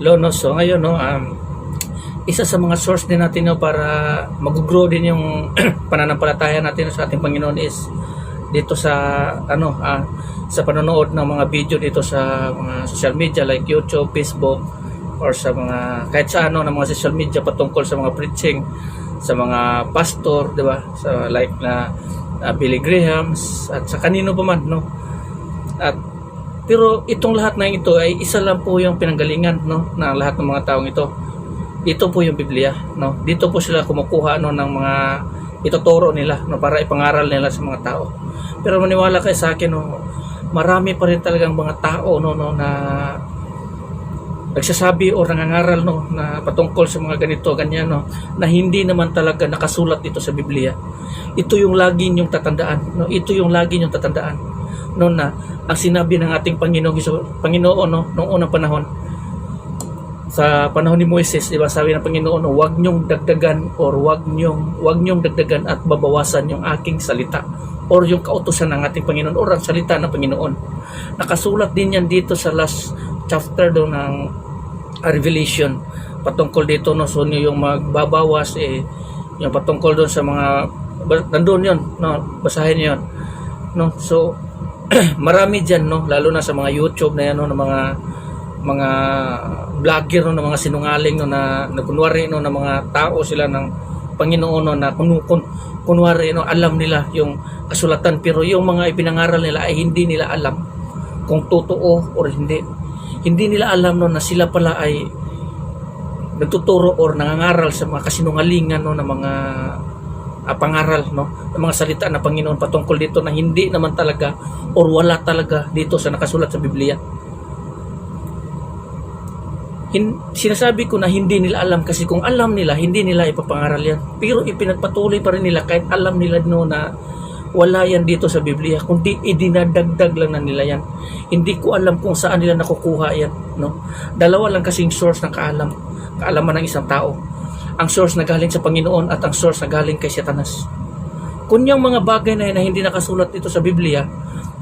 Lono. So ngayon no, um, isa sa mga source din natin no, para mag-grow din yung pananampalataya natin sa ating Panginoon is dito sa ano ah, sa panonood ng mga video dito sa mga social media like YouTube, Facebook or sa mga kahit sa ano ng mga social media patungkol sa mga preaching sa mga pastor, 'di ba? Sa like na ah, Billy Graham at sa kanino pa man, no? At pero itong lahat na ito ay isa lang po yung pinanggalingan no ng lahat ng mga taong ito. Ito po yung Biblia, no. Dito po sila kumukuha no ng mga ituturo nila no para ipangaral nila sa mga tao. Pero maniwala kayo sa akin no, marami pa rin talagang mga tao no no na nagsasabi o nangangaral no na patungkol sa mga ganito ganyan no na hindi naman talaga nakasulat dito sa Biblia. Ito yung lagi ninyong tatandaan no ito yung lagi ninyong tatandaan no na ang sinabi ng ating Panginoon Hesus- Panginoon no noong unang panahon sa panahon ni Moises, di ba, sabi ng Panginoon, no, huwag niyong dagdagan or huwag niyong, huwag niyong dagdagan at babawasan yung aking salita or yung kautusan ng ating Panginoon or ang salita ng Panginoon. Nakasulat din yan dito sa last chapter do ng uh, Revelation patungkol dito no so yung magbabawas eh yung patungkol doon sa mga nandun yun no basahin yun no so marami diyan no? Lalo na sa mga YouTube na yan no? Ng mga mga vlogger no? Ng mga sinungaling no? Na, na kunwari no? Ng mga tao sila ng Panginoon no, na kun, kun, kunwari no? Alam nila yung kasulatan pero yung mga ipinangaral nila ay hindi nila alam kung totoo or hindi. Hindi nila alam no? Na sila pala ay nagtuturo or nangangaral sa mga kasinungalingan no? Ng mga ah, pangaral no ng mga salita ng Panginoon patungkol dito na hindi naman talaga or wala talaga dito sa nakasulat sa Biblia hin, sinasabi ko na hindi nila alam kasi kung alam nila, hindi nila ipapangaral yan. Pero ipinagpatuloy pa rin nila kahit alam nila no na wala yan dito sa Biblia, kundi idinadagdag lang na nila yan. Hindi ko alam kung saan nila nakukuha yan. No? Dalawa lang kasing source ng kaalam, kaalaman ng isang tao. Ang source na galing sa Panginoon at ang source na galing kay Satanas. Kung yung mga bagay na, yan na hindi nakasulat dito sa Biblia,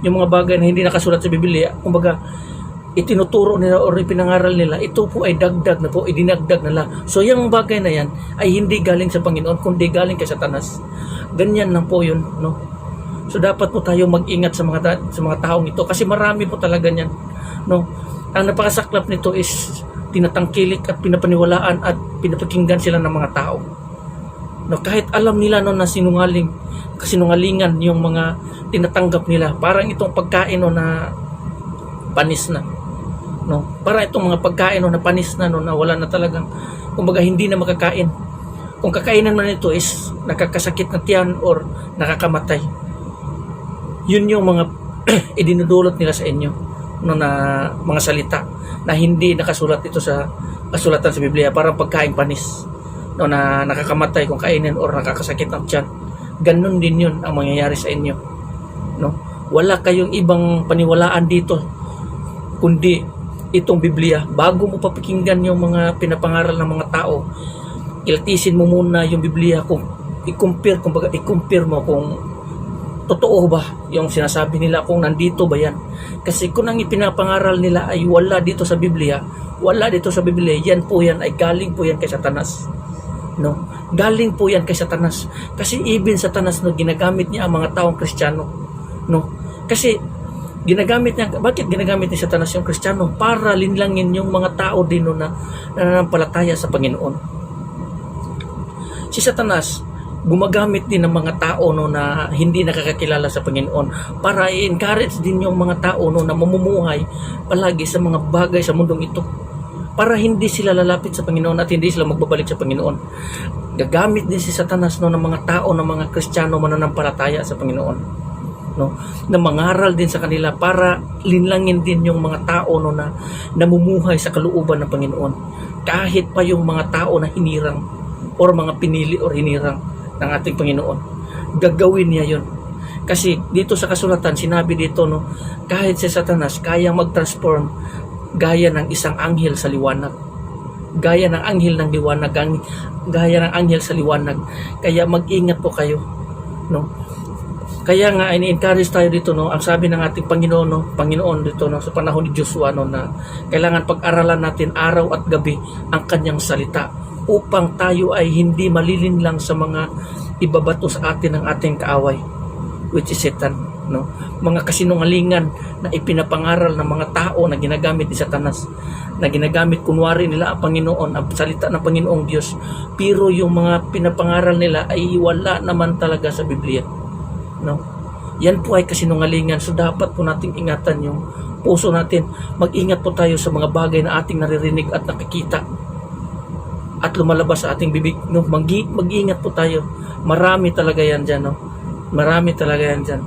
yung mga bagay na hindi nakasulat sa Biblia, kumbaga, itinuturo nila o ipinangaral nila, ito po ay dagdag na po, idinagdag nila. So yung bagay na yan ay hindi galing sa Panginoon, kundi galing kay Satanas. Ganyan lang po yun, no? So dapat po tayo mag-ingat sa mga ta- sa mga taong ito kasi marami po talaga niyan, no? Ang napakasaklap nito is tinatangkilik at pinapaniwalaan at pinapakinggan sila ng mga tao. No, kahit alam nila no na sinungaling, kasinungalingan yung mga tinatanggap nila. Parang itong pagkain no na panis na no para itong mga pagkain no, na panis na no na wala na talagang kumbaga hindi na makakain kung kakainan man ito is nakakasakit ng tiyan or nakakamatay yun yung mga idinudulot nila sa inyo no na mga salita na hindi nakasulat ito sa kasulatan sa Biblia. Parang pagkain panis no na nakakamatay kung kainin or nakakasakit ng tiyan. Ganun din yun ang mangyayari sa inyo no? Wala kayong ibang paniwalaan dito kundi itong Biblia. Bago mo papakinggan yung mga pinapangaral ng mga tao iltisin mo muna yung Biblia kung i-compare kung baga i-compare mo kung totoo ba yung sinasabi nila kung nandito ba yan? Kasi kung ang ipinapangaral nila ay wala dito sa Biblia wala dito sa Biblia yan po yan ay galing po yan kay Satanas. No? Galing po yan kay Satanas. Kasi even Satanas no ginagamit niya ang mga taong Kristiyano. No? Kasi ginagamit niya bakit ginagamit ni Satanas yung Kristiyano? Para linlangin yung mga tao din no na nananampalataya sa Panginoon. Si Satanas gumagamit din ng mga tao no na hindi nakakakilala sa Panginoon para i-encourage din yung mga tao no na mamumuhay palagi sa mga bagay sa mundong ito para hindi sila lalapit sa Panginoon at hindi sila magbabalik sa Panginoon. Gagamit din si Satanas no ng mga tao ng mga Kristiyano mananampalataya sa Panginoon. No, na mangaral din sa kanila para linlangin din yung mga tao no na namumuhay sa kalooban ng Panginoon. Kahit pa yung mga tao na hinirang or mga pinili or hinirang ng ating Panginoon. Gagawin niya yon. Kasi dito sa kasulatan sinabi dito no, kahit si Satanas kayang mag-transform gaya ng isang anghel sa liwanag. Gaya ng anghel ng liwanag, gaya ng anghel sa liwanag. Kaya mag-ingat po kayo, no? Kaya nga, ini-encourage tayo dito, no, ang sabi ng ating Panginoon, no, Panginoon dito, no, sa panahon ni Joshua, no, na kailangan pag-aralan natin araw at gabi ang kanyang salita upang tayo ay hindi malilin lang sa mga ibabato sa atin ng ating kaaway, which is Satan, no? Mga kasinungalingan na ipinapangaral ng mga tao na ginagamit ni Satanas, na ginagamit kunwari nila ang Panginoon, ang salita ng Panginoong Diyos, pero yung mga pinapangaral nila ay wala naman talaga sa Biblia no? Yan po ay kasinungalingan. So dapat po nating ingatan yung puso natin. Mag-ingat po tayo sa mga bagay na ating naririnig at nakikita at lumalabas sa ating bibig. No? Mag- mag-ingat po tayo. Marami talaga yan dyan. No? Marami talaga yan dyan.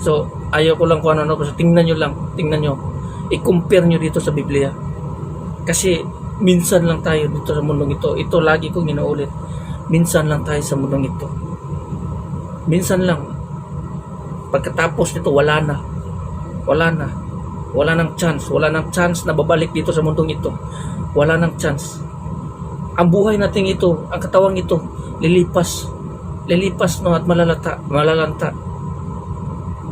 So, ayaw ko lang kung ano, no? Kasi tingnan nyo lang. Tingnan nyo. I-compare nyo dito sa Biblia. Kasi minsan lang tayo dito sa mundong ito. Ito lagi kong inuulit. Minsan lang tayo sa mundong ito. Minsan lang. Pagkatapos nito, wala na. Wala na. Wala nang chance. Wala nang chance na babalik dito sa mundong ito. Wala nang chance. Ang buhay natin ito, ang katawang ito, lilipas. Lilipas no at malalata, malalanta.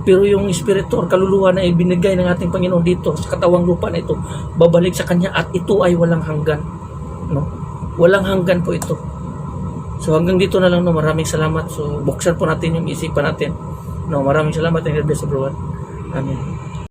Pero yung espiritu or kaluluwa na ibinigay ng ating Panginoon dito sa katawang lupa na ito, babalik sa Kanya at ito ay walang hanggan. No? Walang hanggan po ito. So hanggang dito na lang no, maraming salamat. So buksan po natin yung isipan natin. No, maraming salamat and God bless everyone. Amen.